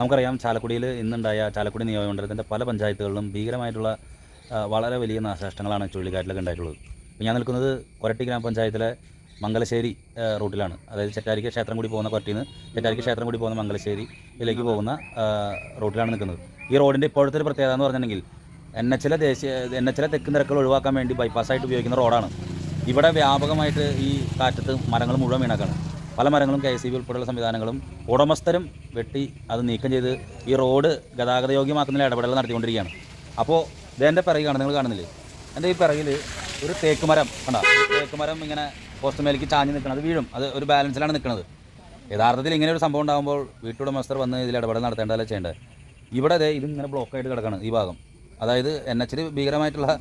നമുക്കറിയാം ചാലക്കുടിയിൽ ഇന്നുണ്ടായ ചാലക്കുടി നിയോജകമണ്ഡലത്തിന്റെ പല പഞ്ചായത്തുകളിലും ഭീകരമായിട്ടുള്ള വളരെ വലിയ നാശനഷ്ടങ്ങളാണ് ചുഴലിക്കാറ്റിലൊക്കെ ഉണ്ടായിട്ടുള്ളത്. ഇപ്പോൾ ഞാൻ നിൽക്കുന്നത് കൊരട്ടി ഗ്രാമപഞ്ചായത്തിലെ മംഗലശ്ശേരി റൂട്ടിലാണ്. അതായത് ചെറ്റാരിക്ക് ക്ഷേത്രം കൂടി പോകുന്ന കൊരട്ടിയിൽ നിന്ന് ചെറ്റാരിക്ക് ക്ഷേത്രം കൂടി പോകുന്ന മംഗലശ്ശേരിയിലേക്ക് പോകുന്ന റൂട്ടിലാണ് നിൽക്കുന്നത്. ഈ റോഡിന്റെ ഇപ്പോഴത്തെ ഒരു പ്രത്യേകത എന്ന് പറഞ്ഞിട്ടുണ്ടെങ്കിൽ എൻ എച്ചിലെ ദേശീയ എൻ എച്ചിലെ തെക്ക് നിരക്കുകൾ ഒഴിവാക്കാൻ വേണ്ടി ബൈപ്പാസായിട്ട് ഉപയോഗിക്കുന്ന റോഡാണ്. ഇവിടെ വ്യാപകമായിട്ട് ഈ കാറ്റത്ത് മരങ്ങൾ മുഴുവൻ വീണാക്കാണ്. പല മരങ്ങളും കെ എസ് ഇ ബി ഉൾപ്പെടെയുള്ള സംവിധാനങ്ങളും ഉടമസ്ഥരും വെട്ടി അത് നീക്കം ചെയ്ത് ഈ റോഡ് ഗതാഗത യോഗ്യമാക്കുന്നതിൽ ഇടപെടൽ നടത്തിക്കൊണ്ടിരിക്കുകയാണ്. അപ്പോൾ ഇതെന്റെ കാണുന്നത് നിങ്ങൾ കാണുന്നില്ലേ? എന്റെ ഈ പിറകിൽ ഒരു തേക്ക് മരം കണ്ടോ? തേക്ക് മരം ഇങ്ങനെ പോസ്റ്റ് മേലേക്ക് ചാഞ്ഞ് നിൽക്കുന്നത് വീഴും. അത് ഒരു ബാലൻസിലാണ് നിൽക്കുന്നത് യഥാർത്ഥത്തിൽ ഇങ്ങനെ ഒരു സംഭവം ഉണ്ടാകുമ്പോൾ വീട്ടുടമസ്ഥർ വന്ന് ഇതിൽ ഇടപെടൽ നടത്തേണ്ടതല്ല ചെയ്യേണ്ടത്? ഇവിടെ അതെ ഇതിങ്ങനെ ബ്ലോക്കായിട്ട് കിടക്കുകയാണ് ഈ ഭാഗം. അതായത് എൻ എച്ചിൽ ഭീകരമായിട്ടുള്ള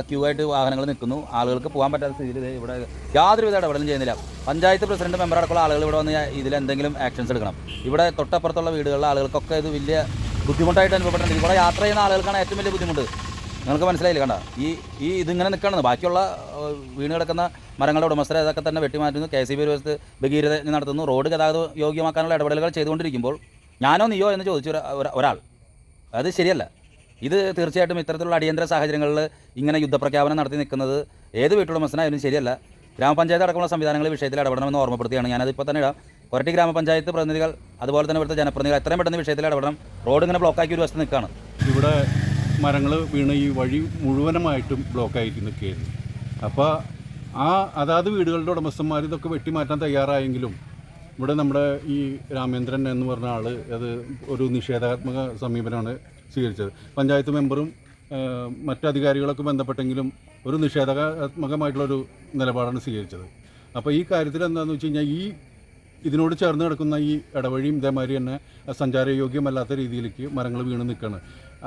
ക്യൂ ആയിട്ട് വാഹനങ്ങൾ നിൽക്കുന്നു. ആളുകൾക്ക് പോകാൻ പറ്റാത്ത സ്ഥിതിയിൽ ഇവിടെ യാതൊരുവിധ ഇടപെടലും ചെയ്യുന്നില്ല. പഞ്ചായത്ത് പ്രസിഡന്റ് മെമ്പർ അടക്കമുള്ള ആളുകൾ ഇവിടെ വന്ന് ഇതിൽ എന്തെങ്കിലും ആക്ഷൻസ് എടുക്കണം. ഇവിടെ തൊട്ടപ്പുറത്തുള്ള വീടുകളിലെ ആളുകൾക്കൊക്കെ ഇത് വലിയ ബുദ്ധിമുട്ടായിട്ട് അനുഭവപ്പെട്ടിട്ടുണ്ട്. ഇവിടെ യാത്ര ചെയ്യുന്ന ആളുകൾക്കാണ് ഏറ്റവും വലിയ ബുദ്ധിമുട്ട്. നിങ്ങൾക്ക് മനസ്സിലായില്ല കണ്ട? ഈ ഈ ഇതിങ്ങനെ നിൽക്കണമെന്ന് ബാക്കിയുള്ള വീണ് കിടക്കുന്ന മരങ്ങളുടെ ഉടമസ്ഥരെ ഇതൊക്കെ തന്നെ വെട്ടിമാറ്റുന്നു. കെ സി ബി ഒരു ഭഗീരത നടത്തുന്നു. റോഡ് ഗതാഗത യോഗ്യമാക്കാനുള്ള ഇടപെടലുകൾ ചെയ്തുകൊണ്ടിരിക്കുമ്പോൾ ഞാനോ നീയോ എന്ന് ചോദിച്ചു ഒരാ- ഒരാ- ഒരാൾ. അത് ശരിയല്ല. ഇത് തീർച്ചയായിട്ടും ഇത്തരത്തിലുള്ള അടിയന്തര സാഹചര്യങ്ങളിൽ ഇങ്ങനെ യുദ്ധപ്രഖ്യാപനം നടത്തി നിൽക്കുന്നത് ഏത് വീട്ടുടമസ്ഥനായാലും ശരിയല്ല. ഗ്രാമപഞ്ചായത്ത് അടക്കമുള്ള സംവിധാനങ്ങൾ വിഷയത്തിൽ ഇടപെടണമെന്ന് ഓർമ്മപ്പെടുത്തുകയാണ്. ഞാനത് ഇപ്പോൾ തന്നെ ഇടാം. കൊരട്ടി ഗ്രാമപഞ്ചായത്ത് പ്രതിനിധികൾ അതുപോലെ തന്നെ ഇവിടുത്തെ ജനപ്രതിനിധികൾ എത്രയും പെട്ടെന്ന് വിഷയത്തിൽ ഇടപെടണം. റോഡ് ഇങ്ങനെ ബ്ലോക്കാക്കി ഒരു വശത്ത് നിൽക്കുകയാണ്. ഇവിടെ മരങ്ങൾ വീണ് ഈ വഴി മുഴുവനുമായിട്ടും ബ്ലോക്കായിട്ട് നിൽക്കുകയായിരുന്നു. അപ്പോൾ ആ അതാത് വീടുകളുടെ ഉടമസ്ഥന്മാർ ഇതൊക്കെ വെട്ടിമാറ്റാൻ തയ്യാറായെങ്കിലും ഇവിടെ നമ്മുടെ ഈ രാമേന്ദ്രൻ എന്ന് പറഞ്ഞ ആൾ അത് ഒരു നിഷേധാത്മക സമീപനമാണ്. സ്വീകരിച്ചത്. പഞ്ചായത്ത് മെമ്പറും മറ്റധികാരികളൊക്കെ ബന്ധപ്പെട്ടെങ്കിലും ഒരു നിഷേധാത്മകമായിട്ടുള്ളൊരു നിലപാടാണ് സ്വീകരിച്ചത്. അപ്പോൾ ഈ കാര്യത്തിൽ എന്താണെന്ന് വെച്ച് കഴിഞ്ഞാൽ ഈ ഇതിനോട് ചേർന്ന് കിടക്കുന്ന ഈ ഇടവഴിയും ഇതേമാതിരി തന്നെ സഞ്ചാരയോഗ്യമല്ലാത്ത രീതിയിലേക്ക് മരങ്ങൾ വീണ് നിൽക്കുകയാണ്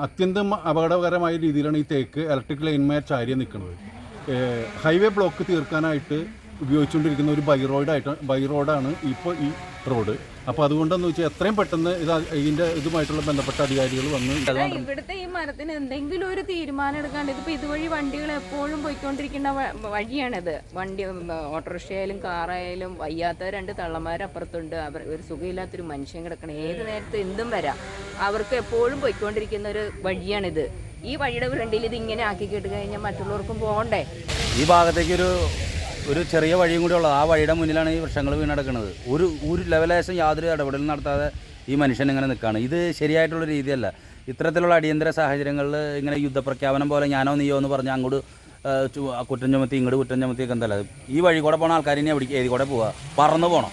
അത്യന്തം അപകടകരമായ രീതിയിലാണ് ഈ തേക്ക് ഇലക്ട്രിക് ലൈൻമേൽ ചാരി നിൽക്കുന്നത് ഹൈവേ ബ്ലോക്ക് തീർക്കാനായിട്ട് ഉപയോഗിച്ചുകൊണ്ടിരിക്കുന്ന ഒരു ബൈ റോഡായിട്ട് ബൈ റോഡാണ് ഇപ്പോൾ ഈ റോഡ്. അപ്പോൾ അതുകൊണ്ടെന്ന് വെച്ചാൽ എത്രയും പെട്ടെന്ന് ഇത് ഇതിന്റെ ഇതുമായിട്ടുള്ള ബന്ധപ്പെട്ട അധികാരികൾ വന്ന് ഇവിടുത്തെ ഈ മരത്തിന് എന്തെങ്കിലും ഒരു തീരുമാനം എടുക്കാണ്ട് ഇതിപ്പോ ഇതുവഴി വണ്ടികൾ എപ്പോഴും പോയിക്കൊണ്ടിരിക്കുന്ന വഴിയാണിത്. വണ്ടി ഓട്ടോറിക്ഷയായാലും കാറായാലും വയ്യാത്ത രണ്ട് തള്ളമാർ അപ്പുറത്തുണ്ട് അവർ ഒരു സുഖമില്ലാത്തൊരു മനുഷ്യൻ കിടക്കണം. ഏത് നേരത്തും എന്തും വരാം. അവർക്ക് എപ്പോഴും പോയിക്കൊണ്ടിരിക്കുന്ന ഒരു വഴിയാണിത്. ഈ വഴിയുടെ ഫ്രണ്ടിൽ ഇത് ഇങ്ങനെ ആക്കി കേട്ട് കഴിഞ്ഞാൽ മറ്റുള്ളവർക്കും പോകണ്ടേ? ഈ ഭാഗത്തേക്ക് ഒരു ചെറിയ വഴിയും കൂടി ഉള്ളത്. ആ വഴിയുടെ മുന്നിലാണ് ഈ വൃക്ഷങ്ങൾ വീണടക്കുന്നത് ഒരു ഒരു ലെവലേശം യാതൊരു ഇടപെടലും നടത്താതെ ഈ മനുഷ്യൻ ഇങ്ങനെ നിൽക്കുകയാണ്. ഇത് ശരിയായിട്ടുള്ള രീതിയല്ല. ഇത്തരത്തിലുള്ള അടിയന്തര സാഹചര്യങ്ങളിൽ ഇങ്ങനെ യുദ്ധപ്രഖ്യാപനം പോലെ ഞാനോ നീയോ എന്ന് പറഞ്ഞാൽ അങ്ങോട്ട് കുറ്റം ചുമത്തി ഇങ്ങോട്ട് കുറ്റം ചുമത്തി ഒക്കെ എന്തല്ല. ഈ വഴി കൂടെ പോണ ആൾക്കാർ ഇനി എവിടെ ഏതി കൂടെ പോവുക പറന്ന് പോകണം